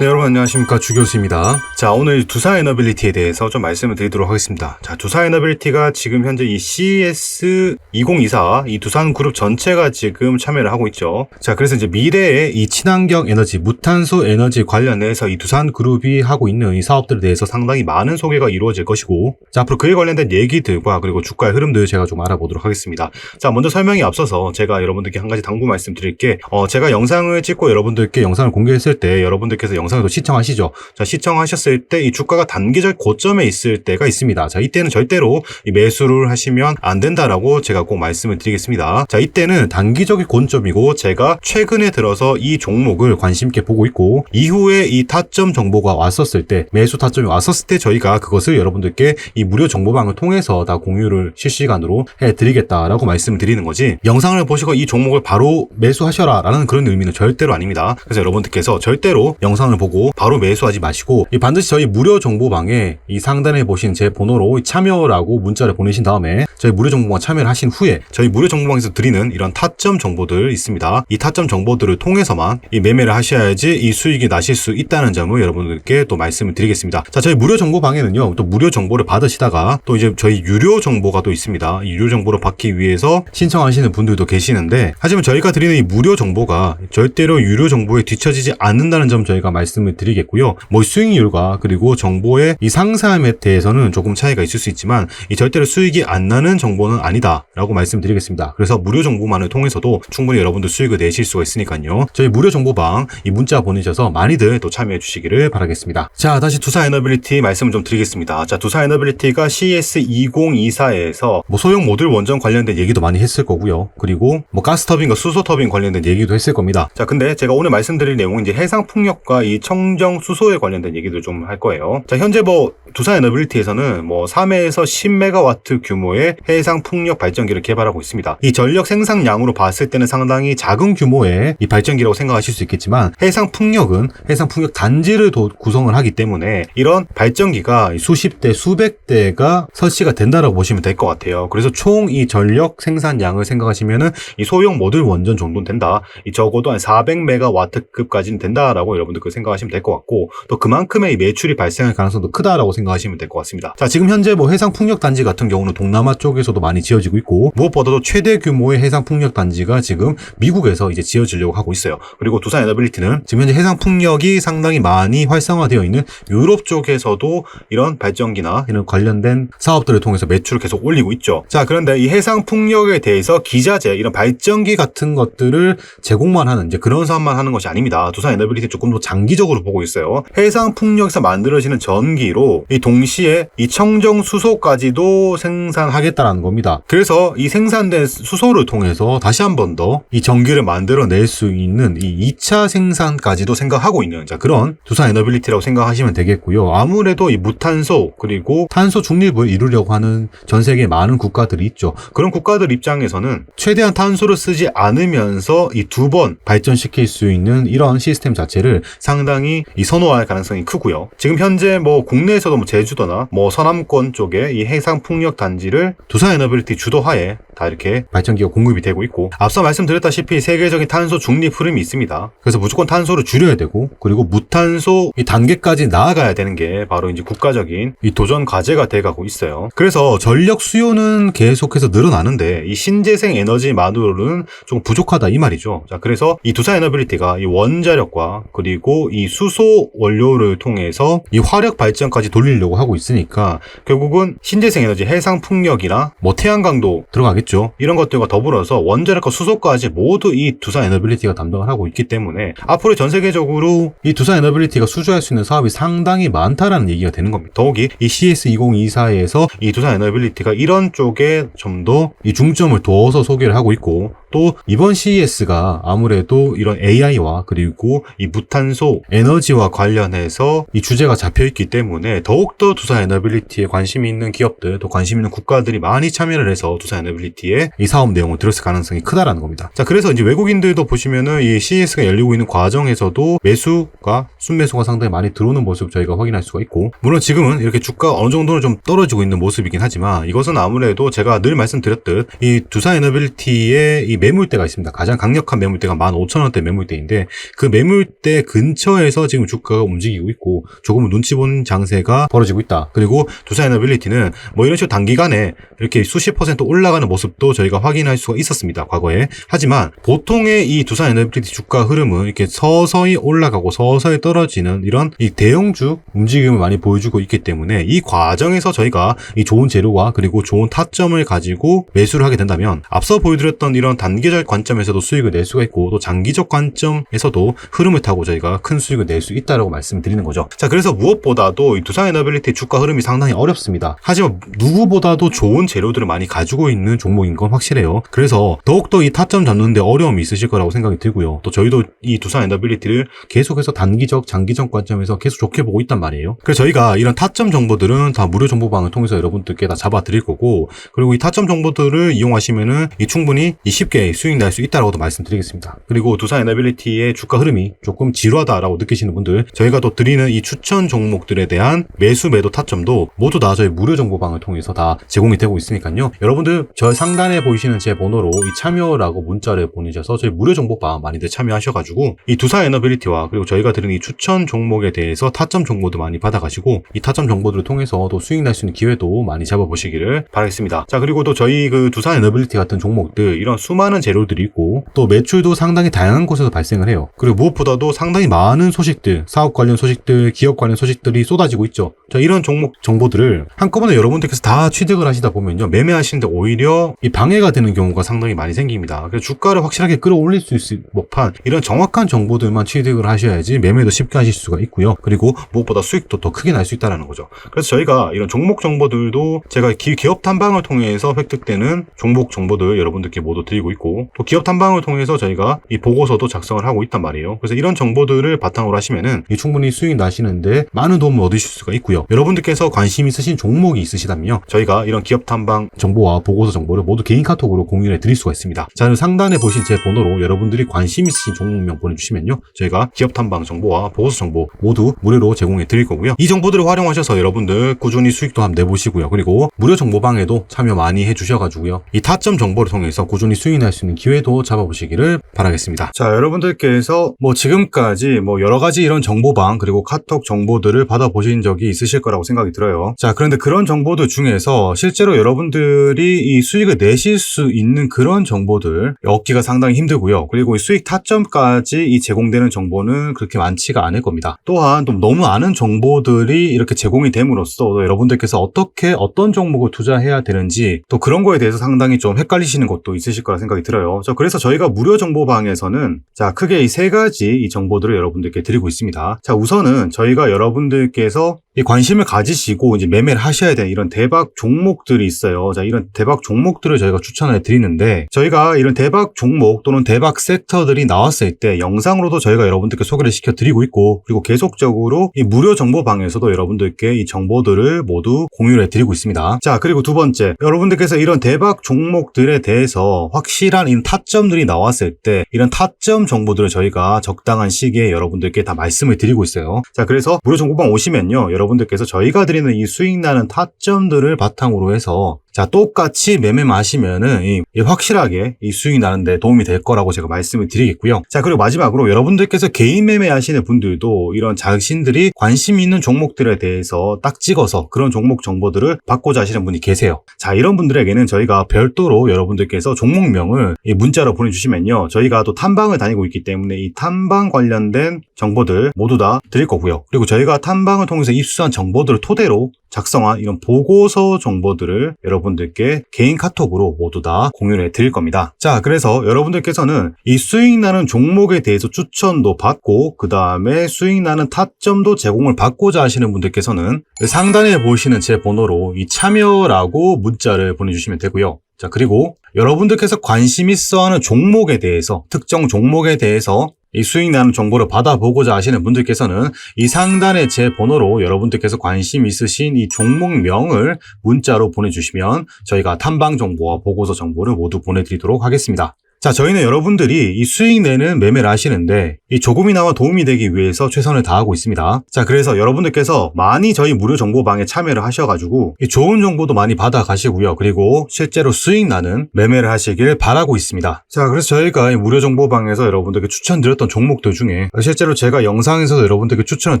네, 여러분 안녕하십니까. 주교수입니다. 자, 오늘 두산 에너빌리티에 대해서 좀 말씀을 드리도록 하겠습니다. 자, 두산 에너빌리티가 지금 현재 이 CES 2024, 이 두산 그룹 전체가 지금 참여를 하고 있죠. 자, 그래서 이제 미래의 이 친환경 에너지, 무탄소 에너지 관련해서 이 두산 그룹이 하고 있는 이 사업들에 대해서 상당히 많은 소개가 이루어질 것이고, 자, 앞으로 그에 관련된 얘기들과 그리고 주가의 흐름들 제가 좀 알아보도록 하겠습니다. 자, 먼저 설명이 앞서서 제가 여러분들께 한 가지 당부 말씀드릴게, 어, 제가 영상을 찍고 여러분들께 영상을 공개했을 때 여러분들께서 영상 을또 시청하시죠. 자, 시청하셨을 때 이 주가가 단기적 고점에 있을 때가 있습니다. 자, 이때는 절대로 이 매수를 하시면 안 된다라고 제가 꼭 말씀을 드리겠습니다. 자, 이때는 단기적인 고점이고 제가 최근에 들어서 이 종목을 관심 있게 보고 있고 이후에 이 타점 정보가 왔었을 때 매수 타점이 왔었을 때 저희가 그것을 여러분들께 이 무료 정보방을 통해서 다 공유를 실시간으로 해드리겠다라고 말씀을 드리는 거지 영상을 보시고 이 종목을 바로 매수하셔라 라는 그런 의미는 절대로 아닙니다. 그래서 여러분들께서 절대로 영상을 보고 바로 매수하지 마시고 이 반드시 저희 무료 정보방에 이 상단에 보신 제 번호로 참여라고 문자를 보내신 다음에 저희 무료 정보방 참여를 하신 후에 저희 무료 정보방에서 드리는 이런 타점 정보들 있습니다. 이 타점 정보들을 통해서만 이 매매를 하셔야지 이 수익이 나실 수 있다는 점을 여러분들께 또 말씀을 드리겠습니다. 자, 저희 무료 정보방에는요. 또 무료 정보를 받으시다가 또 이제 저희 유료 정보가 또 있습니다. 이 유료 정보를 받기 위해서 신청하시는 분들도 계시는데 하지만 저희가 드리는 이 무료 정보가 절대로 유료 정보에 뒤처지지 않는다는 점 저희가 말씀 을 드리겠고요. 뭐 수익률과 그리고 정보의 이 상세함에 대해서는 조금 차이가 있을 수 있지만 이 절대로 수익이 안 나는 정보는 아니다라고 말씀드리겠습니다. 그래서 무료 정보만을 통해서도 충분히 여러분들 수익을 내실 수가 있으니까요. 저희 무료 정보방 이 문자 보내셔서 많이들 또 참여해 주시기를 바라겠습니다. 자, 다시 두산 에너빌리티 말씀을 좀 드리겠습니다. 자, 두산 에너빌리티가 CES 2024에서 뭐 소형 모듈 원전 관련된 얘기도 많이 했을 거고요. 그리고 뭐 가스 터빈과 수소 터빈 관련된 얘기도 했을 겁니다. 자, 근데 제가 오늘 말씀드릴 내용은 이제 해상 풍력과 이 청정 수소에 관련된 얘기도 좀 할 거예요. 자, 현재 뭐 두산 에너빌리티에서는 뭐 3회에서 10메가와트 규모의 해상 풍력 발전기를 개발하고 있습니다. 이 전력 생산량으로 봤을 때는 상당히 작은 규모의 이 발전기라고 생각하실 수 있겠지만 해상 풍력은 해상 풍력 단지를 도- 구성을 하기 때문에 이런 발전기가 수십 대 수백 대가 설치가 된다라고 보시면 될 것 같아요. 그래서 총 이 전력 생산량을 생각하시면은 이 소형 모듈 원전 정도는 된다. 이 적어도 한 400메가와트급까지는 된다라고 여러분들 그 생각 하시면 될 것 같고 또 그만큼의 이 매출이 발생할 가능성도 크다라고 생각하시면 될 것 같습니다. 자, 지금 현재 뭐 해상 풍력 단지 같은 경우는 동남아 쪽에서도 많이 지어지고 있고 무엇보다도 최대 규모의 해상 풍력 단지가 지금 미국에서 이제 지어지려고 하고 있어요. 그리고 두산 에너빌리티는 지금 현재 해상 풍력이 상당히 많이 활성화되어 있는 유럽 쪽에서도 이런 발전기나 이런 관련된 사업들을 통해서 매출을 계속 올리고 있죠. 자, 그런데 이 해상 풍력에 대해서 기자재, 이런 발전기 같은 것들을 제공만 하는 이제 그런 사업만 하는 것이 아닙니다. 두산 에너빌리티 조금 더 장기 적으로 보고 있어요. 해상 풍력에서 만들어지는 전기로 이 동시에 이 청정 수소까지도 생산하겠다라는 겁니다. 그래서 이 생산된 수소를 통해서 다시 한 번 더 이 전기를 만들어낼 수 있는 이 2차 생산까지도 생각하고 있는 자 그런 두산 에너빌리티라고 생각하시면 되겠고요. 아무래도 이 무탄소 그리고 탄소 중립을 이루려고 하는 전 세계 많은 국가들이 있죠. 그런 국가들 입장에서는 최대한 탄소를 쓰지 않으면서 이 두 번 발전시킬 수 있는 이런 시스템 자체를 상 당히 이 선호할 가능성이 크고요. 지금 현재 뭐 국내에서도 뭐 제주도나 뭐 서남권 쪽에 이 해상 풍력 단지를 두산 에너빌리티 주도하에 다 이렇게 발전기가 공급이 되고 있고 앞서 말씀드렸다시피 세계적인 탄소 중립 흐름이 있습니다. 그래서 무조건 탄소를 줄여야 되고 그리고 무탄소 이 단계까지 나아가야 되는 게 바로 이제 국가적인 이 도전 과제가 돼가고 있어요. 그래서 전력 수요는 계속해서 늘어나는데 이 신재생 에너지만으로는 좀 부족하다 이 말이죠. 자 그래서 이 두산 에너빌리티가 이 원자력과 그리고 이 수소 원료를 통해서 이 화력 발전까지 돌리려고 하고 있으니까 결국은 신재생 에너지 해상 풍력이나 뭐 태양광도 들어가겠죠. 이런 것들과 더불어서 원자력과 수소까지 모두 이 두산 에너빌리티가 담당을 하고 있기 때문에 앞으로 전 세계적으로 이 두산 에너빌리티가 수주할 수 있는 사업이 상당히 많다라는 얘기가 되는 겁니다. 더욱이 이 CS 2024에서 이 두산 에너빌리티가 이런 쪽에 좀 더 이 중점을 두어서 소개를 하고 있고 또 이번 CES가 아무래도 이런 AI와 그리고 이 무탄소 에너지와 관련해서 이 주제가 잡혀 있기 때문에 더욱더 두산 에너빌리티에 관심이 있는 기업들 또 관심 있는 국가들이 많이 참여를 해서 두산 에너빌리티의 이 사업 내용을 들었을 가능성이 크다라는 겁니다. 자 그래서 이제 외국인들도 보시면은 이 CES가 열리고 있는 과정에서도 매수가 순매수가 상당히 많이 들어오는 모습 저희가 확인할 수가 있고 물론 지금은 이렇게 주가 어느 정도는 좀 떨어지고 있는 모습이긴 하지만 이것은 아무래도 제가 늘 말씀드렸듯 이 두산 에너빌리티의 이 매물대가 있습니다. 가장 강력한 매물대가 15,000원대 매물대인데 그 매물대 근처에서 지금 주가가 움직이고 있고 조금은 눈치 보는 장세가 벌어지고 있다. 그리고 두산 에너빌리티는 뭐 이런 식으로 단기간에 이렇게 수십 퍼센트 올라가는 모습도 저희가 확인할 수가 있었습니다. 과거에. 하지만 보통의 이 두산 에너빌리티 주가 흐름은 이렇게 서서히 올라가고 서서히 떨어지는 이런 이 대형주 움직임을 많이 보여주고 있기 때문에 이 과정에서 저희가 이 좋은 재료와 그리고 좋은 타점을 가지고 매수를 하게 된다면 앞서 보여드렸던 이런 단 기적 관점에서도 수익을 낼 수가 있고 또 장기적 관점에서도 흐름을 타고 저희가 큰 수익을 낼 수 있다라고 말씀을 드리는 거죠. 자, 그래서 무엇보다도 이 두산 에너빌리티 주가 흐름이 상당히 어렵습니다. 하지만 누구보다도 좋은 재료들을 많이 가지고 있는 종목인 건 확실해요. 그래서 더욱더 이 타점 잡는데 어려움이 있으실 거라고 생각이 들고요. 또 저희도 이 두산 에너빌리티를 계속해서 단기적, 장기적 관점에서 계속 좋게 보고 있단 말이에요. 그래서 저희가 이런 타점 정보들은 다 무료 정보방을 통해서 여러분들께 다 잡아 드릴 거고 그리고 이 타점 정보들을 이용하시면은 이 충분히 이 쉽게 수익 날 수 있다라고도 말씀드리겠습니다. 그리고 두산 에너빌리티의 주가 흐름이 조금 지루하다라고 느끼시는 분들 저희가 또 드리는 이 추천 종목들에 대한 매수 매도 타점도 모두 다 저희 무료 정보방을 통해서 다 제공이 되고 있으니까요. 여러분들 저 상단에 보이시는 제 번호로 이 참여라고 문자를 보내셔서 저희 무료 정보방 많이들 참여하셔가지고 이 두산 에너빌리티와 그리고 저희가 드리는 이 추천 종목에 대해서 타점 정보도 많이 받아가시고 이 타점 정보들을 통해서 또 수익 날 수 있는 기회도 많이 잡아보시기를 바라겠습니다. 자 그리고 또 저희 그 두산 에너빌리티 같은 종목들 이런 수많은 재료들이 있고 또 매출도 상당히 다양한 곳에서 발생을 해요. 그리고 무엇보다도 상당히 많은 소식들, 사업 관련 소식들, 기업 관련 소식들이 쏟아지고 있죠. 자 이런 종목 정보들을 한꺼번에 여러분들께서 다 취득을 하시다 보면요 매매하시는데 오히려 이 방해가 되는 경우가 상당히 많이 생깁니다. 그래서 주가를 확실하게 끌어올릴 수 있을 법한 이런 정확한 정보들만 취득을 하셔야지 매매도 쉽게 하실 수가 있고요. 그리고 무엇보다 수익도 더 크게 날 수 있다는 거죠. 그래서 저희가 이런 종목 정보들도 제가 기, 기업 탐방을 통해서 획득되는 종목 정보들 여러분들께 모두 드리고 있고 또 기업 탐방을 통해서 저희가 이 보고서도 작성을 하고 있단 말이에요. 그래서 이런 정보들을 바탕으로 하시면은 이 충분히 수익 나시는데 많은 도움을 얻으실 수가 있고요. 여러분들께서 관심 있으신 종목이 있으시다면요. 저희가 이런 기업 탐방 정보와 보고서 정보를 모두 개인 카톡으로 공유해 드릴 수가 있습니다. 자, 상단에 보신 제 번호로 여러분들이 관심 있으신 종목명 보내주시면요. 저희가 기업 탐방 정보와 보고서 정보 모두 무료로 제공해 드릴 거고요. 이 정보들을 활용하셔서 여러분들 꾸준히 수익도 한번 내보시고요. 그리고 무료 정보방에도 참여 많이 해주셔가지고요. 이 타점 정보를 통해서 꾸준히 수익 날수 있는 기회도 잡아보시기를 바라겠습니다. 자, 여러분들께서 뭐 지금까지 뭐 여러 가지 이런 정보방 그리고 카톡 정보들을 받아보신 적이 있으실 거라고 생각이 들어요. 자, 그런데 그런 정보들 중에서 실제로 여러분들이 이 수익을 내실 수 있는 그런 정보들 얻기가 상당히 힘들고요. 그리고 이 수익 타점까지 이 제공되는 정보는 그렇게 많지가 않을 겁니다. 또한 또 너무 많은 정보들이 이렇게 제공이 됨으로써 여러분들께서 어떻게 어떤 종목을 투자해야 되는지 또 그런 거에 대해서 상당히 좀 헷갈리시는 것도 있으실 거라 생각 이 들어요. 자, 그래서 저희가 무료 정보방에서는 자, 크게 이 세 가지 이 정보들을 여러분들께 드리고 있습니다. 자, 우선은 저희가 여러분들께서 이 관심을 가지시고 이제 매매를 하셔야 되는 이런 대박 종목들이 있어요. 자, 이런 대박 종목들을 저희가 추천해 드리는데 저희가 이런 대박 종목 또는 대박 섹터들이 나왔을 때 영상으로도 저희가 여러분들께 소개를 시켜 드리고 있고 그리고 계속적으로 이 무료 정보방에서도 여러분들께 이 정보들을 모두 공유를 해 드리고 있습니다. 자, 그리고 두 번째. 여러분들께서 이런 대박 종목들에 대해서 확실 한이 타점들이 나왔을 때 이런 타점 정보들을 저희가 적당한 시기에 여러분들께 다 말씀을 드리고 있어요. 자, 그래서 무료 정보방 오시면요. 여러분들께서 저희가 드리는 이 수익 나는 타점들을 바탕으로 해서 자, 똑같이 매매만 하시면은 이, 이 확실하게 이 수익이 나는데 도움이 될 거라고 제가 말씀을 드리겠고요. 자, 그리고 마지막으로 여러분들께서 개인 매매 하시는 분들도 이런 자신들이 관심 있는 종목들에 대해서 딱 찍어서 그런 종목 정보들을 받고자 하시는 분이 계세요. 자, 이런 분들에게는 저희가 별도로 여러분들께서 종목명을 이 문자로 보내주시면요. 저희가 또 탐방을 다니고 있기 때문에 이 탐방 관련된 정보들 모두 다 드릴 거고요. 그리고 저희가 탐방을 통해서 입수한 정보들을 토대로 작성한 이런 보고서 정보들을 여러분들께 개인 카톡으로 모두 다 공유를 해 드릴 겁니다. 자, 그래서 여러분들께서는 이 수익 나는 종목에 대해서 추천도 받고 그 다음에 수익 나는 타점도 제공을 받고자 하시는 분들께서는 상단에 보시는 제 번호로 이 참여라고 문자를 보내주시면 되고요. 자, 그리고 여러분들께서 관심 있어 하는 종목에 대해서, 특정 종목에 대해서 이 수익 나는 정보를 받아보고자 하시는 분들께서는 이 상단의 제 번호로 여러분들께서 관심 있으신 이 종목명을 문자로 보내주시면 저희가 탐방 정보와 보고서 정보를 모두 보내드리도록 하겠습니다. 자, 저희는 여러분들이 이 수익 내는 매매를 하시는데 이 조금이나마 도움이 되기 위해서 최선을 다하고 있습니다. 자, 그래서 여러분들께서 많이 저희 무료 정보방에 참여를 하셔가지고 이 좋은 정보도 많이 받아 가시고요. 그리고 실제로 수익 나는 매매를 하시길 바라고 있습니다. 자, 그래서 저희가 이 무료 정보방에서 여러분들께 추천드렸던 종목들 중에 실제로 제가 영상에서도 여러분들께 추천을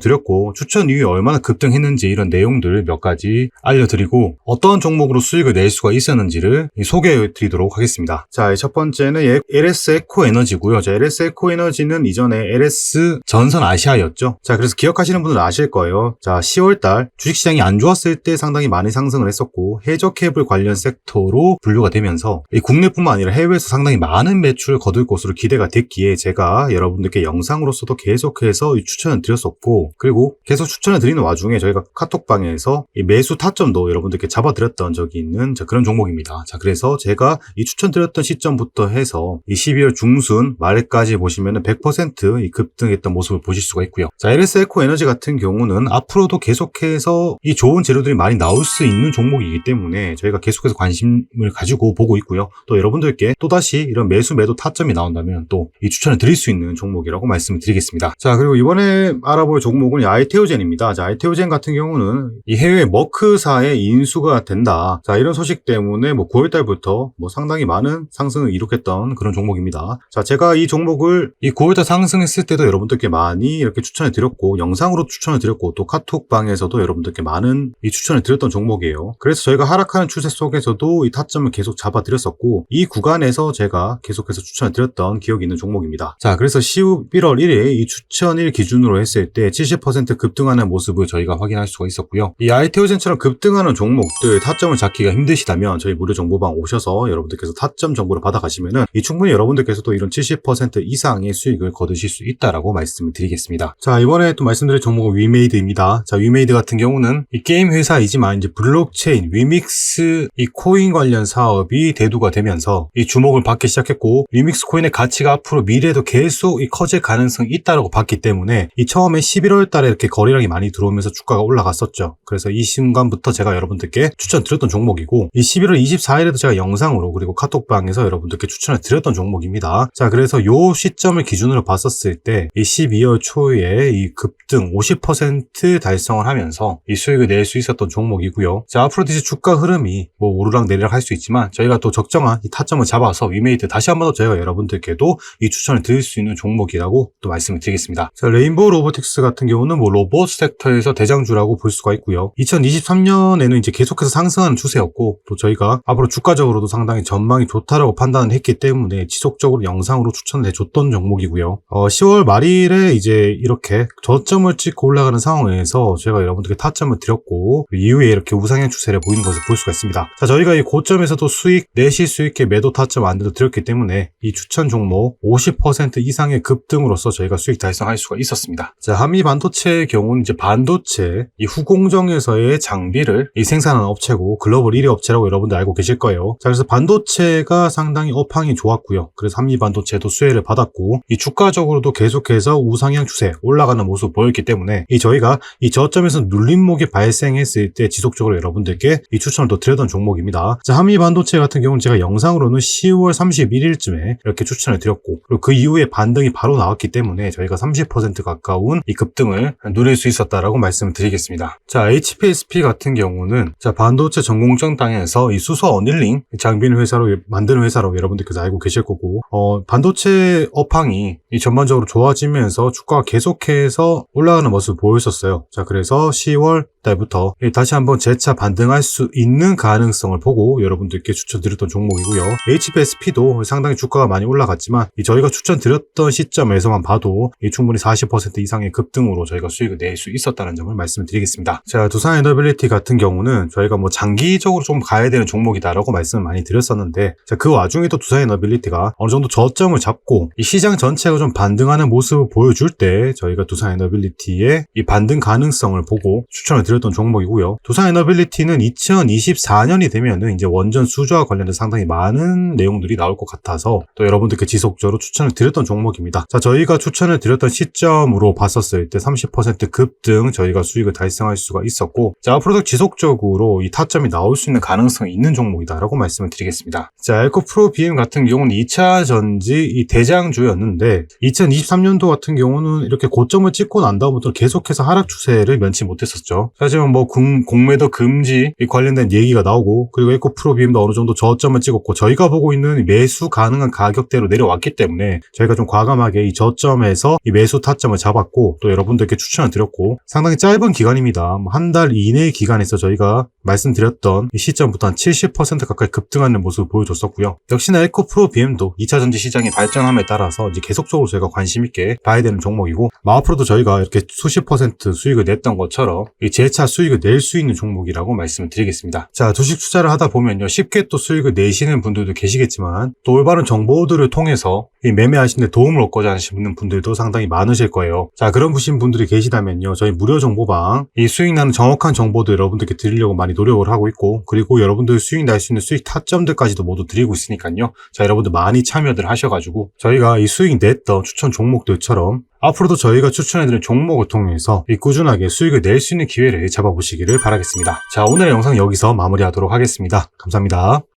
드렸고 추천 이후에 얼마나 급등했는지 이런 내용들 몇 가지 알려드리고 어떤 종목으로 수익을 낼 수가 있었는지를 이 소개해 드리도록 하겠습니다. 자, 첫 번째는 예- LS 에코 에너지고요. 자, LS 에코 에너지는 이전에 LS 전선 아시아였죠. 자, 그래서 기억하시는 분들은 아실 거예요. 자, 10월 달 주식 시장이 안 좋았을 때 상당히 많이 상승을 했었고 해저 케이블 관련 섹터로 분류가 되면서 이 국내뿐만 아니라 해외에서 상당히 많은 매출을 거둘 것으로 기대가 됐기에 제가 여러분들께 영상으로서도 계속해서 이 추천을 드렸었고 그리고 계속 추천을 드리는 와중에 저희가 카톡방에서 이 매수 타점도 여러분들께 잡아드렸던 적이 있는 자, 그런 종목입니다. 자, 그래서 제가 이 추천드렸던 시점부터 해서 이 12월 중순 말까지 보시면은 100%이 급등했던 모습을 보실 수가 있고요. 자, LS 에코 에너지 같은 경우는 앞으로도 계속해서 이 좋은 재료들이 많이 나올 수 있는 종목이기 때문에 저희가 계속해서 관심을 가지고 보고 있고요. 또 여러분들께 또다시 이런 매수 매도 타점이 나온다면 또 이 추천을 드릴 수 있는 종목이라고 말씀을 드리겠습니다. 자, 그리고 이번에 알아볼 종목은 이 아이테오젠입니다. 자, 아이테오젠 같은 경우는 이 해외 머크사의 인수가 된다. 자, 이런 소식 때문에 뭐 9월달부터 뭐 상당히 많은 상승을 이룩했던 그런 종목입니다. 자, 제가 이 종목을 이 9월달 상승했을 때도 여러분들께 많이 이렇게 추천을 드렸고, 영상으로 추천을 드렸고, 또 카톡방에서도 여러분들께 많은 이 추천을 드렸던 종목이에요. 그래서 저희가 하락하는 추세 속에서도 이 타점을 계속 잡아 드렸었고, 이 구간에서 제가 계속해서 추천을 드렸던 기억이 있는 종목입니다. 자, 그래서 11월 1일 이 추천일 기준으로 했을 때 70% 급등하는 모습을 저희가 확인할 수가 있었고요. 이 아이테오젠처럼 급등하는 종목들 타점을 잡기가 힘드시다면 저희 무료 정보방 오셔서 여러분들께서 타점 정보를 받아가시면은 이 충분히 여러분들께서도 이런 70% 이상의 수익을 거두실 수 있다라고 말씀을 드리겠습니다. 자, 이번에 또 말씀드릴 종목은 위메이드입니다. 자, 위메이드 같은 경우는 이 게임 회사이지만 이제 블록체인, 위믹스 이 코인 관련 사업이 대두가 되면서 이 주목을 받기 시작했고 위믹스 코인의 가치가 앞으로 미래에도 계속 이 커질 가능성이 있다라고 봤기 때문에 이 처음에 11월 달에 이렇게 거래량이 많이 들어오면서 주가가 올라갔었죠. 그래서 이 순간부터 제가 여러분들께 추천드렸던 종목이고 이 11월 24일에도 제가 영상으로 그리고 카톡방에서 여러분들께 추천을 드렸 던 종목입니다. 자, 그래서 요 시점을 기준으로 봤었을 때 이 12월 초에 이 급등 50% 달성을 하면서 이 수익을 낼 수 있었던 종목이고요. 자, 앞으로도 이제 주가 흐름이 뭐 오르락 내리락 할 수 있지만 저희가 또 적정한 이 타점을 잡아서 위메이드 다시 한 번 더 저희가 여러분들께도 이 추천을 드릴 수 있는 종목이라고 또 말씀을 드리겠습니다. 자, 레인보우 로보틱스 같은 경우는 뭐 로봇 섹터에서 대장주라고 볼 수가 있고요. 2023년에는 이제 계속해서 상승하는 추세였고 또 저희가 앞으로 주가적으로도 상당히 전망이 좋다라고 판단을 했기 때문에 지속적으로 영상으로 추천을 해줬던 종목이고요. 어, 10월 말일에 이제 이렇게 저점을 찍고 올라가는 상황에서 제가 여러분들께 타점을 드렸고 그 이후에 이렇게 우상향 추세를 보이는 것을 볼 수가 있습니다. 자, 저희가 이 고점에서도 수익 내실 수 있게 매도 타점 안대도 드렸기 때문에 이 추천 종목 50% 이상의 급등으로서 저희가 수익 달성할 수가 있었습니다. 자, 한미 반도체의 경우는 이제 반도체 이 후공정에서의 장비를 이 생산하는 업체고 글로벌 1위 업체라고 여러분들 알고 계실 거예요. 자, 그래서 반도체가 상당히 업황이 좋았고요. 그래서 한미 반도체도 수혜를 받았고 이 주가적으로도 계속해서 우상향 추세 올라가는 모습 보였기 때문에 이 저희가 이 저점에서 눌림목이 발생했을 때 지속적으로 여러분들께 이 추천을 또 드렸던 종목입니다. 자, 한미 반도체 같은 경우는 제가 영상으로는 10월 31일쯤에 이렇게 추천을 드렸고 그리고 그 이후에 반등이 바로 나왔기 때문에 저희가 30% 가까운 이 급등을 누릴 수 있었다라고 말씀을 드리겠습니다. 자, HPSP 같은 경우는 자, 반도체 전공정 땅에서 이 수소 어닐링 장비는 회사로 만드는 회사로 여러분들께서 알고 계실 거고 어, 반도체 업황이 이 전반적으로 좋아지면서 주가가 계속해서 올라가는 모습을 보였었어요. 자, 그래서 10월 달부터 다시 한번 재차 반등할 수 있는 가능성을 보고 여러분들께 추천드렸던 종목이고요. HPSP도 상당히 주가가 많이 올라갔지만 이 저희가 추천드렸던 시점에서만 봐도 이 충분히 40% 이상의 급등으로 저희가 수익을 낼 수 있었다는 점을 말씀을 드리겠습니다. 자, 두산 에너빌리티 같은 경우는 저희가 뭐 장기적으로 좀 가야 되는 종목이다라고 말씀을 많이 드렸었는데 자, 그 와중에도 두산 에너빌리티가 어느 정도 저점을 잡고 이 시장 전체가 좀 반등하는 모습을 보여줄 때 저희가 두산 에너빌리티의 이 반등 가능성을 보고 추천을 드렸 던 종목이고요. 두산 에너빌리티는 2024년이 되면은 이제 원전 수주와 관련된 상당히 많은 내용들이 나올 것 같아서 또 여러분들께 지속적으로 추천을 드렸던 종목입니다. 자, 저희가 추천을 드렸던 시점으로 봤었을 때 30% 급등 저희가 수익을 달성할 수가 있었고 자, 앞으로도 지속적으로 이 타점이 나올 수 있는 가능성이 있는 종목이다라고 말씀을 드리겠습니다. 자, 에코 프로 BM 같은 경우는 2차 전지 이 대장주였는데 2차 2023년도 같은 경우는 이렇게 고점을 찍고 난 다음부터 계속해서 하락 추세를 면치 못했었죠. 하지만 뭐 공, 공매도 금지 이 관련된 얘기가 나오고 그리고 에코프로비엠도 어느 정도 저점을 찍었고 저희가 보고 있는 매수 가능한 가격대로 내려왔기 때문에 저희가 좀 과감하게 이 저점에서 이 매수 타점을 잡았고 또 여러분들께 추천을 드렸고 상당히 짧은 기간입니다. 뭐한달 이내의 기간에서 저희가 말씀드렸던 이 시점부터 한 70% 가까이 급등하는 모습을 보여줬었고요. 역시나 에코프로비엠도 2차 전지 시장의 발전함에 따라서 이제 계속적으로 저희가 관심 있게 봐야 되는 종목이고 뭐 앞으로도 저희가 이렇게 수십 퍼센트 수익을 냈던 것처럼 이 재차 수익을 낼 수 있는 종목이라고 말씀을 드리겠습니다. 자, 주식 투자를 하다 보면요. 쉽게 또 수익을 내시는 분들도 계시겠지만 또 올바른 정보들을 통해서 이 매매하시는 데 도움을 얻고자 하시는 분들도 상당히 많으실 거예요. 자, 그런 부신 분들이 계시다면요. 저희 무료 정보방 이 수익 나는 정확한 정보도 여러분들께 드리려고 많이 노력을 하고 있고 그리고 여러분들 수익 날 수 있는 수익 타점들까지도 모두 드리고 있으니까요. 자, 여러분들 많이 참여들 하셔가지고 저희가 이 수익 냈던 추천 종목들처럼 앞으로도 저희가 추천해드린 종목을 통해서 이 꾸준하게 수익을 낼 수 있는 기회를 잡아보시기를 바라겠습니다. 자, 오늘의 영상 여기서 마무리하도록 하겠습니다. 감사합니다.